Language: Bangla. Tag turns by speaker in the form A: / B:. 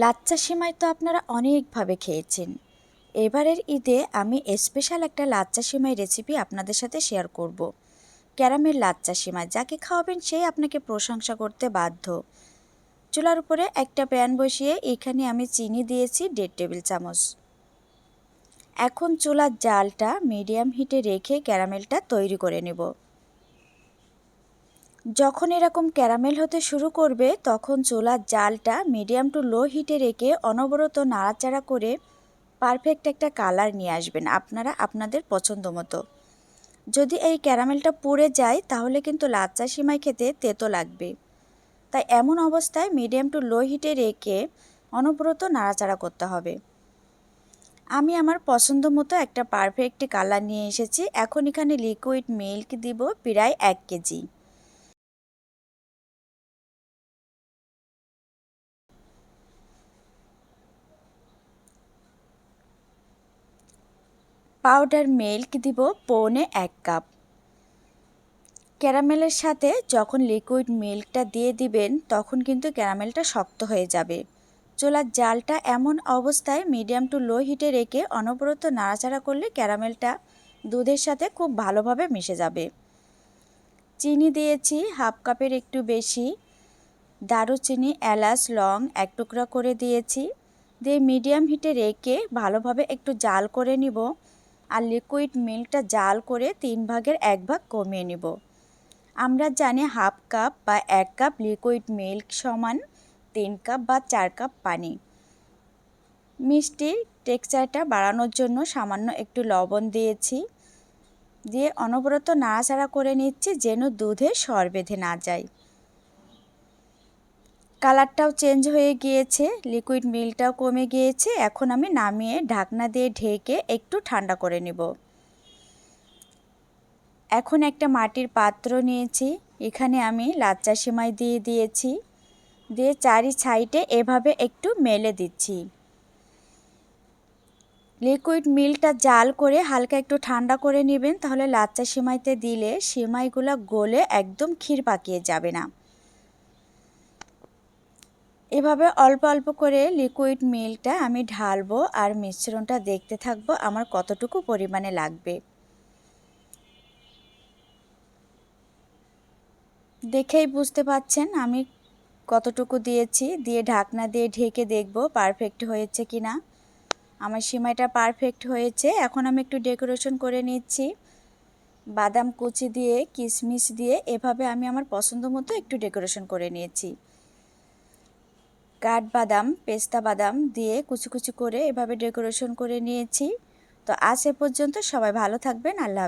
A: লাচ্চা সিমাই তো আপনারা অনেকভাবে খেয়েছেন। এবারের ঈদে আমি স্পেশাল একটা লাচ্চা সিমাই রেসিপি আপনাদের সাথে শেয়ার করব। ক্যারামেল লাচ্চা সিমাই, যাকে খাওয়াবেন সেই আপনাকে প্রশংসা করতে বাধ্য। চুলার উপরে একটা প্যান বসিয়ে এখানে আমি চিনি দিয়েছি দেড় টেবিল চামচ। এখন চুলার জালটা মিডিয়াম হিটে রেখে ক্যারামেলটা তৈরি করে নেব। যখন এরকম ক্যারামেল হতে শুরু করবে, তখন চুলার জালটা মিডিয়াম টু লো হিটে রেখে অনবরত নাড়াচাড়া করে পারফেক্ট একটা কালার নিয়ে আসবেন আপনারা আপনাদের পছন্দ মতো। যদি এই ক্যারামেলটা পুড়ে যায়, তাহলে কিন্তু লাচ্চা সিমাই খেতে তেতো লাগবে। তাই এমন অবস্থায় মিডিয়াম টু লো হিটে রেখে অনবরত নাড়াচাড়া করতে হবে। আমি আমার পছন্দ মতো একটা পারফেক্ট কালার নিয়ে এসেছি। এখন এখানে লিকুইড মিল্ক দিব প্রায় এক কেজি। পাউডার মিল্ক দিব পৌনে এক কাপ। ক্যারামেলের সাথে যখন লিকুইড মিল্কটা দিয়ে দিবেন, তখন কিন্তু ক্যারামেলটা শক্ত হয়ে যাবে। চুলার জালটা এমন অবস্থায় মিডিয়াম টু লো হিটে রেখে অনবরত নাড়াচাড়া করলে ক্যারামেলটা দুধের সাথে খুব ভালোভাবে মিশে যাবে। চিনি দিয়েছি হাফ কাপের একটু বেশি। দারুচিনি, এলাচ, লং এক টুকরা করে দিয়েছি। দিয়ে মিডিয়াম হিটে রেখে ভালোভাবে একটু জাল করে নিব। আর লিকুইড মিল্কটা জাল করে তিন ভাগের এক ভাগ কমিয়ে নিব। আমরা জানি হাফ কাপ বা এক কাপ লিকুইড মিল্ক সমান তিন কাপ বা চার কাপ পানি। মিষ্টির টেক্সচারটা বাড়ানোর জন্য সামান্য একটু লবণ দিয়েছি। দিয়ে অনবরত নাড়াচাড়া করে নিচ্ছি যেন দুধে সর বেঁধে না যায়। কালারটাও চেঞ্জ হয়ে গিয়েছে লিকুইড মিলটাও কমে গিয়েছে। এখন আমি নামিয়ে ঢাকনা দিয়ে ঢেকে একটু ঠান্ডা করে নেব। এখন একটা মাটির পাত্র নিয়েছি, এখানে আমি লাচ্চা সেমাই দিয়ে দিয়েছি। দিয়ে চারি সাইডে এভাবে একটু মেলে দিচ্ছি। লিকুইড মিলটা জাল করে হালকা একটু ঠান্ডা করে নেবেন, তাহলে লাচ্চা সেমাইতে দিলে সেমাইগুলো গলে একদম ক্ষীর পাকিয়ে যাবে না। এভাবে অল্প অল্প করে লিকুইড মিল্কটা আমি ঢালবো আর মিশ্রণটা দেখতে থাকব আমার কতটুকু পরিমাণে লাগবে। দেখেই বুঝতে পাচ্ছেন আমি কতটুকু দিয়েছি। দিয়ে ঢাকনা দিয়ে ঢেকে দেখব পারফেক্ট হয়েছে কি না আমার সিমাইটা পারফেক্ট হয়েছে। এখন আমি একটু ডেকোরেশন করে নিচ্ছি। বাদাম কুচি দিয়ে, কিশমিশ দিয়ে এভাবে আমি আমার পছন্দ মতো একটু ডেকোরেশন করে নিয়েছি। কাঠবাদাম, পেস্তা বাদাম দিয়ে কুচি কুচি করে এভাবে ডেকোরেশন করে নিয়েছি। তো আজ এ পর্যন্ত সবাই ভালো থাকবেন, আল্লাহ